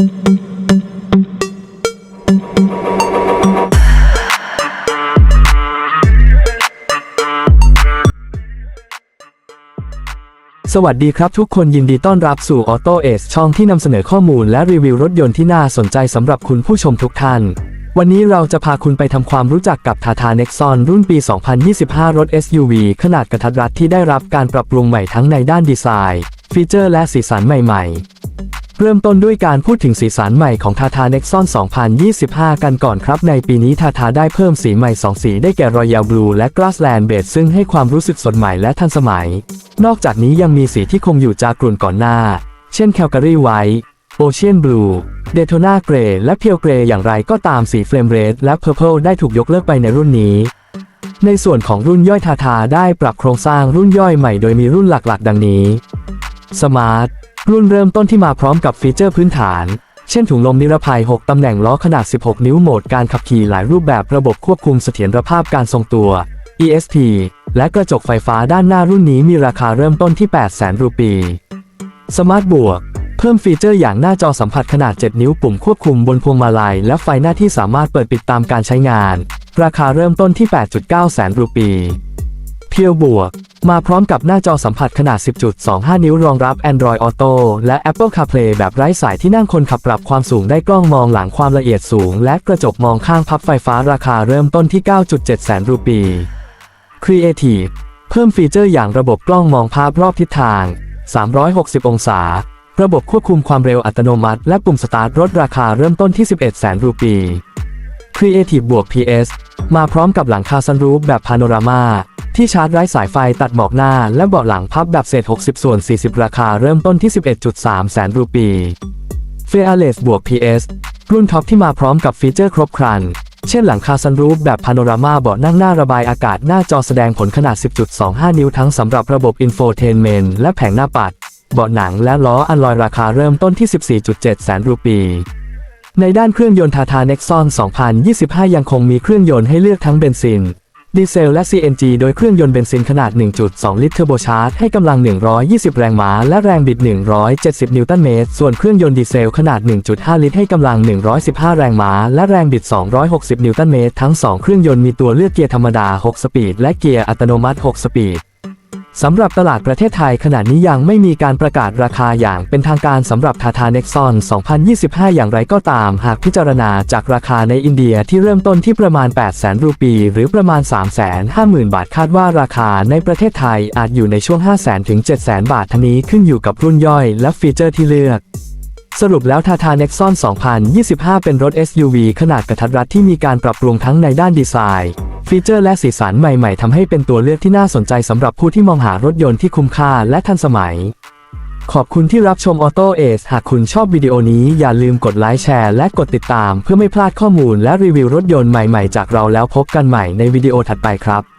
สวัสดีครับทุกคนยินดีต้อนรับสู่ Auto Ace ช่องที่นำเสนอข้อมูลและรีวิวรถยนต์ที่น่าสนใจสำหรับคุณผู้ชมทุกท่าน วันนี้เราจะพาคุณไปทำความรู้จักกับ Tata Nexon รุ่นปี 2025 รถ SUV ขนาดกระทัดรัดที่ได้รับการปรับปรุงใหม่ทั้งในด้านดีไซน์ ฟีเจอร์และสีสันใหม่ๆ เริ่มต้นด้วยการพูดถึงสีสันใหม่ของ Tata Nexon 2025 กันก่อนครับ ในปีนี้ Tata ได้เพิ่มสีใหม่ 2 สีได้แก่ Royal Blue และ Grassland b e ซึ่งให้ความรู้สึกสดใหม่และทันสมัย นอกจากนี้ยังมีสีที่คงอยู่จากรุ่นก่อนหน้า เช่น Calgary White Ocean Blue Daytona Grey และ Pale Grey อย่างไรก็ตามสี Flame Red และ Purple ได้ถูกยกเลิกไปในรุ่นนี้ ในส่วนของรุ่นย่อยทาทาได้ปรับโครงสร้างรุ่นย่อยใหม่โดยมีรุ่นหลักๆ ดังนี้ Smart รุ่นเริ่มต้นที่มาพร้อมกับฟีเจอร์พื้นฐาน เช่นถุงลมนิรภัย 6 ตำแหน่งล้อขนาด 16 นิ้วโหมดการขับขี่หลายรูปแบบระบบควบคุมเสถียรภาพการทรงตัว ESP และกระจกไฟฟ้าด้านหน้ารุ่นนี้มีราคาเริ่มต้นที่ 800,000 รูปี Smart บวก เพิ่มฟีเจอร์อย่างหน้าจอสัมผัสขนาด 7 นิ้วปุ่มควบคุมบนพวงมาลัย และไฟหน้าที่สามารถเปิดปิดตามการใช้งาน ราคาเริ่มต้นที่ 8.9 แสนรูปี เพียวบวก มาพร้อมกับหน้าจอสัมผัสขนาด 10.25 นิ้วรองรับ Android Auto และ Apple CarPlay แบบไร้สายที่นั่งคนขับปรับความสูงได้กล้องมองหลังความละเอียดสูง และกระจกมองข้างพับไฟฟ้าราคาเริ่มต้นที่ 9.7 แสนรูปี Creative เพิ่มฟีเจอร์อย่างระบบกล้องมองภาพรอบทิศทาง 360 องศา ระบบควบคุมความเร็วอัตโนมัติ และปุ่มสตาร์ทรถราคาเริ่มต้นที่ 11 แสนรูปี Creative บวก PS มาพร้อมกับหลังคาซันรูฟแบบพาโนรามาที่ชาร์จไร้สายไฟตัดหมอกหน้า และเบาะหลังพับแบบเศษ 60 ส่วน 40 ราคาเริ่มต้นที่ 11.3 แสนรูปี f e a r l e s บวก PS รุ่นท็อปที่มาพร้อมกับฟีเจอร์ครบครัน เช่นหลังคาซันรูฟแบบพาโนรามาเบาะนั่งหน้าระบายอากาศหน้าจอแสดงผลขนาด 10.25 นิ้วทั้งสำหรับระบบอินโฟเทนเมนต์และแผงหน้าปัด เบาะหนังและล้ออัลลอยราคาเริ่มต้นที่ 14.7 แสนรูปี ในด้านเครื่องยนต์ทาทา Nexon 2025 ยังคงมีเครื่องยนต์ให้เลือกทั้งเบนซิน ดีเซลและ CNG โดยเครื่องยนต์เบนซินขนาด 1.2 ลิตรเทอร์โบชาร์จให้กำลัง 120 แรงม้า และแรงบิด 170 นิวตันเมตร ส่วนเครื่องยนต์ดีเซลขนาด 1.5 ลิตรให้กำลัง 115 แรงม้า และแรงบิด 260 นิวตันเมตร ทั้ง 2 เครื่องยนต์มีตัวเลือกเกียร์ธรรมดา 6 สปีด และเกียร์อัตโนมัติ 6 สปีด สำหรับตลาดประเทศไทยขณะนี้ยังไม่มีการประกาศราคาอย่างเป็นทางการสำหรับ Tata Nexon 2025 อย่างไรก็ตาม หากพิจารณาจากราคาในอินเดียที่เริ่มต้นที่ประมาณ800,000รูปี หรือประมาณ 350,000 บาทคาดว่าราคาในประเทศไทยอาจอยู่ในช่วง 500,000 ถึง 700,000 บาททั้งนี้ขึ้นอยู่กับรุ่นย่อยและฟีเจอร์ที่เลือกสรุปแล้ว Tata Nexon 2025 เป็นรถ SUV ขนาดกระทัดรัดที่มีการปรับปรุงทั้งในด้านดีไซน์ ฟีเจอร์และสีสันใหม่ๆทำให้เป็นตัวเลือกที่น่าสนใจสำหรับผู้ที่มองหารถยนต์ที่คุ้มค่าและทันสมัย ขอบคุณที่รับชม Auto Ace หากคุณชอบวิดีโอนี้อย่าลืมกดไลค์แชร์และกดติดตาม เพื่อไม่พลาดข้อมูลและรีวิวรถยนต์ใหม่ๆ จากเราแล้วพบกันใหม่ในวิดีโอถัดไปครับ